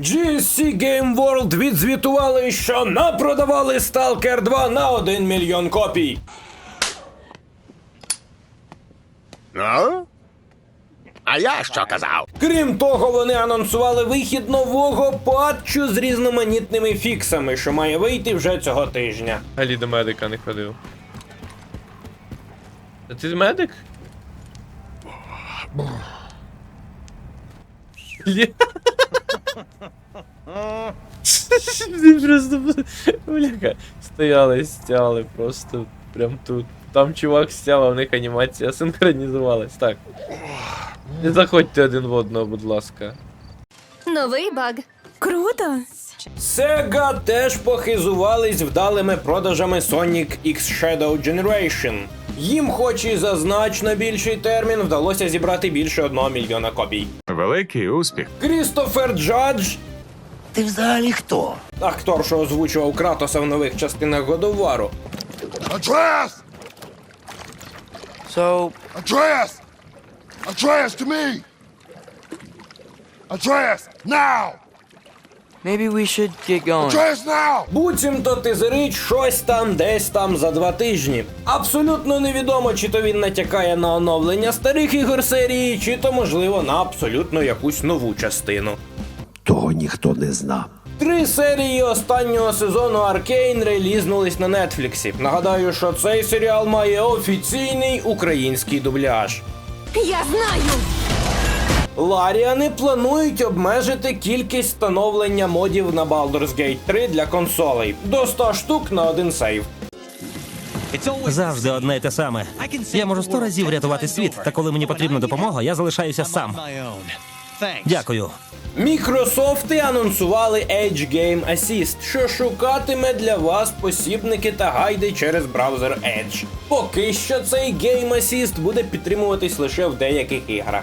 GSC Game World відзвітували, що напродавали Stalker 2 на 1 мільйон копій. Ну? А я що казав? Крім того, вони анонсували вихід нового патчу з різноманітними фіксами, що має вийти вже цього тижня. Алі до медика не ходив. А ти медик? Блін. Вони просто бляха, стояли, стяли просто прям тут. Там чувак стяв, а в них анімація синхронізувалась. Так. Не заходьте один в одного, будь ласка. Новий баг. Круто! Sega теж похизувались вдалими продажами Sonic X Shadow Generation. Їм, хоч і за значно більший термін, вдалося зібрати більше одного мільйона копій. Великий успіх. Крістофер Джадж, Ти взагалі хто? актор, що озвучував Кратоса в нових частинах Годовару, Atreus! So, Atreus! Atreus to me! Atreus, now! Maybe we should get going. Буцімто тизерить щось там десь там за два тижні. Абсолютно невідомо, чи то він натякає на оновлення старих ігор серії, чи то можливо на абсолютно якусь нову частину. Того ніхто не знав. Три серії останнього сезону Аркейн релізнулись на Нетфліксі. Нагадаю, що цей серіал має офіційний український дубляж. Я знаю! Ларіани планують обмежити кількість встановлення модів на Baldur's Gate 3 для консолей до 100 штук на один сейв. Завжди одне й те саме. Я можу сто разів врятувати світ, та коли мені потрібна допомога, я залишаюся сам. Дякую. Мікрософти анонсували Edge Game Assist, що шукатиме для вас посібники та гайди через браузер Edge. Поки що цей Game Assist буде підтримуватись лише в деяких іграх.